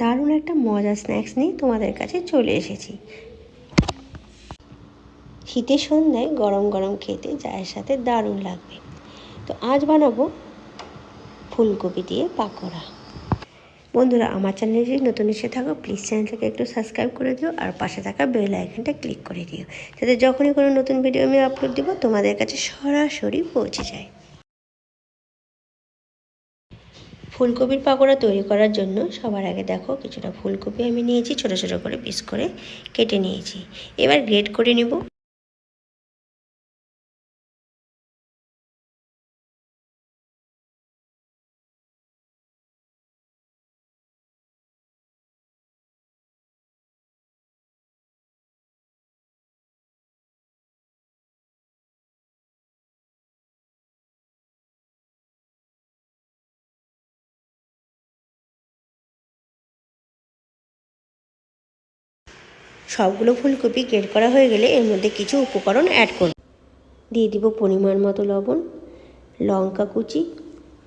দারুণ একটা মজার স্ন্যাক্স নিয়ে তোমাদের কাছে চলে এসেছি। শীতের সন্ধ্যায় গরম গরম খেতে চায়ের সাথে দারুণ লাগবে। তো আজ বানাবো ফুলকপি দিয়ে পাকোড়া। বন্ধুরা, আমার চ্যানেলে যদি নতুন এসে থাকো প্লিজ চ্যানেলটাকে একটু সাবস্ক্রাইব করে দিও আর পাশে থাকা বেল আইকনটা ক্লিক করে দিও। যাতে যখনই কোনো নতুন ভিডিও আমি আপলোড দিব, তোমাদের কাছে সরাসরি পৌঁছে যায়। ফুলকপির পাকোড়া তৈরি করার জন্য সবার আগে দেখো, কিছুটা ফুলকপি আমি নিয়েছি, ছোট ছোট করে পিস করে কেটে নিয়েছি। এবার গ্রেড করে নেব। সবগুলো ফুলকপি গ্রেড করা হয়ে গেলে এর মধ্যে কিছু উপকরণ অ্যাড করব দিয়ে দিব পরিমাণ মতো লবণ, লঙ্কা কুচি,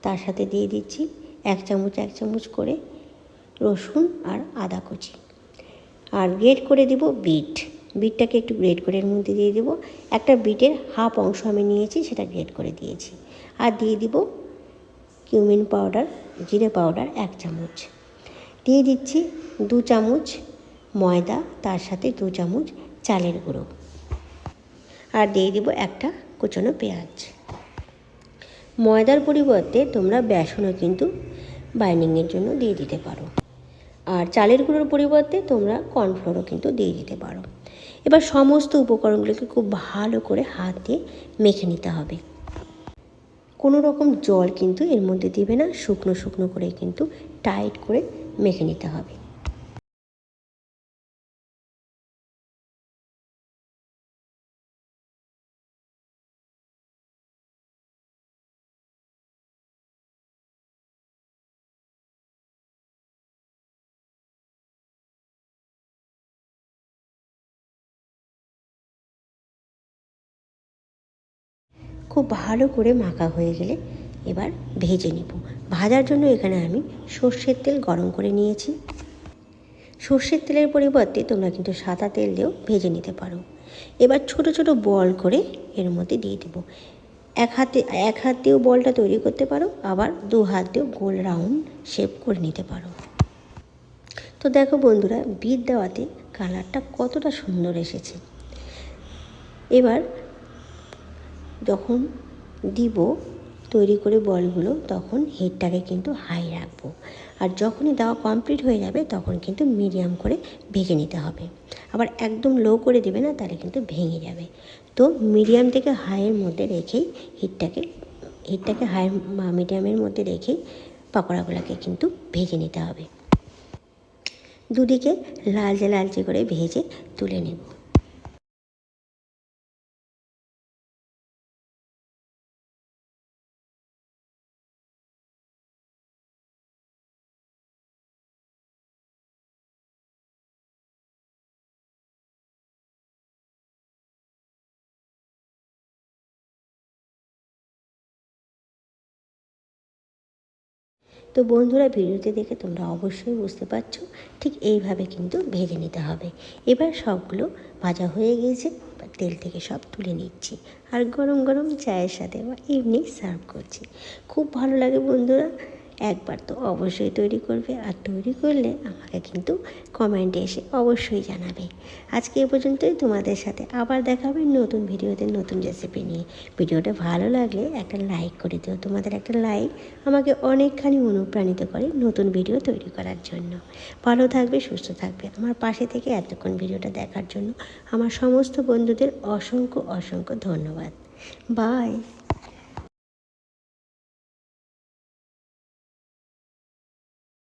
তার সাথে দিয়ে দিচ্ছি এক চামচ এক চামচ করে রসুন আর আদা কুচি। আর গ্রেড করে দিব বিট। বিটটাকে একটু গ্রেড করে এর মধ্যে দিয়ে দিব। একটা বিটের হাফ অংশ আমি নিয়েছি, সেটা গ্রেড করে দিয়েছি। আর দিয়ে দিব কিউমিন পাউডার, জিরে পাউডার এক চামচ। দিয়ে দিচ্ছি দু চামচ ময়দা, তার সাথে দু চামচ চালের গুঁড়ো। আর দিয়ে দিব একটা কুচনো পেঁয়াজ। ময়দার পরিবর্তে তোমরা বেসনও কিন্তু বাইন্ডিংয়ের জন্য দিয়ে দিতে পারো। আর চালের গুঁড়োর পরিবর্তে তোমরা কর্নফ্লোরও কিন্তু দিয়ে দিতে পারো। এবার সমস্ত উপকরণগুলোকে খুব ভালো করে হাত দিয়ে মেখে নিতে হবে। কোনো রকম জল কিন্তু এর মধ্যে দিবে না, শুকনো শুকনো করে কিন্তু টাইট করে মেখে নিতে হবে। খুব ভালো করে মাখা হয়ে গেলে এবার ভেজে নেব। ভাজার জন্য এখানে আমি সর্ষের তেল গরম করে নিয়েছি। সর্ষের তেলের পরিবর্তে তোমরা কিন্তু সাদা তেল দিয়েও ভেজে নিতে পারো। এবার ছোট ছোট বল করে এর মধ্যে দিয়ে দেব। এক হাতে, এক হাত দিয়েও বলটা তৈরি করতে পারো, আবার দু হাত দিয়েও গোল রাউন্ড শেপ করে নিতে পারো। তো দেখো বন্ধুরা, বিট দেওয়াতে কালারটা কতটা সুন্দর এসেছে। এবার যখন দিব, তৈরি করে বলগুলো তখন হিটটাকে কিন্তু হাই রাখব। আর যখনই দেওয়া কমপ্লিট হয়ে যাবে, তখন কিন্তু মিডিয়াম করে ভেজে নিতে হবে। আবার একদম লো করে দেবে না, তাহলে কিন্তু ভেঙে যাবে। তো মিডিয়াম থেকে হাইয়ের মধ্যে রেখেই হিটটাকে হিটটাকে হাই মিডিয়ামের মধ্যে রেখেই পকোড়াগুলোকে কিন্তু ভেজে নিতে হবে। দুদিকে লালচে লালচে করে ভেজে তুলে নেব। তো বন্ধুরা ভিডিওতে দেখে তোমরা অবশ্যই বুঝতে পারছ, ঠিক এইভাবে কিন্তু ভেজে নিতে হবে। এবার সবগুলো ভাজা হয়ে গিয়েছে তেল থেকে সব তুলে নিচ্ছি আর গরম গরম চায়ের সাথে বা এমনি সার্ভ করছি। খুব ভালো লাগে বন্ধুরা। একবার তো অবশ্যই তৈরি করবে আর তৈরি করলে আমাকে কিন্তু কমেন্টে এসে অবশ্যই জানাবে। আজকে এ পর্যন্তই, তোমাদের সাথে আবার দেখা হবে নতুন ভিডিওতে নতুন রেসিপি নিয়ে। ভিডিওটা ভালো লাগলে একটা লাইক করে দিও। তোমাদের একটা লাইক আমাকে অনেকখানি অনুপ্রাণিত করে নতুন ভিডিও তৈরি করার জন্য। ভালো থাকবে, সুস্থ থাকবে। আমার পাশে থেকে এতক্ষণ ভিডিওটা দেখার জন্য আমার সমস্ত বন্ধুদের অসংখ্য অসংখ্য ধন্যবাদ। বাই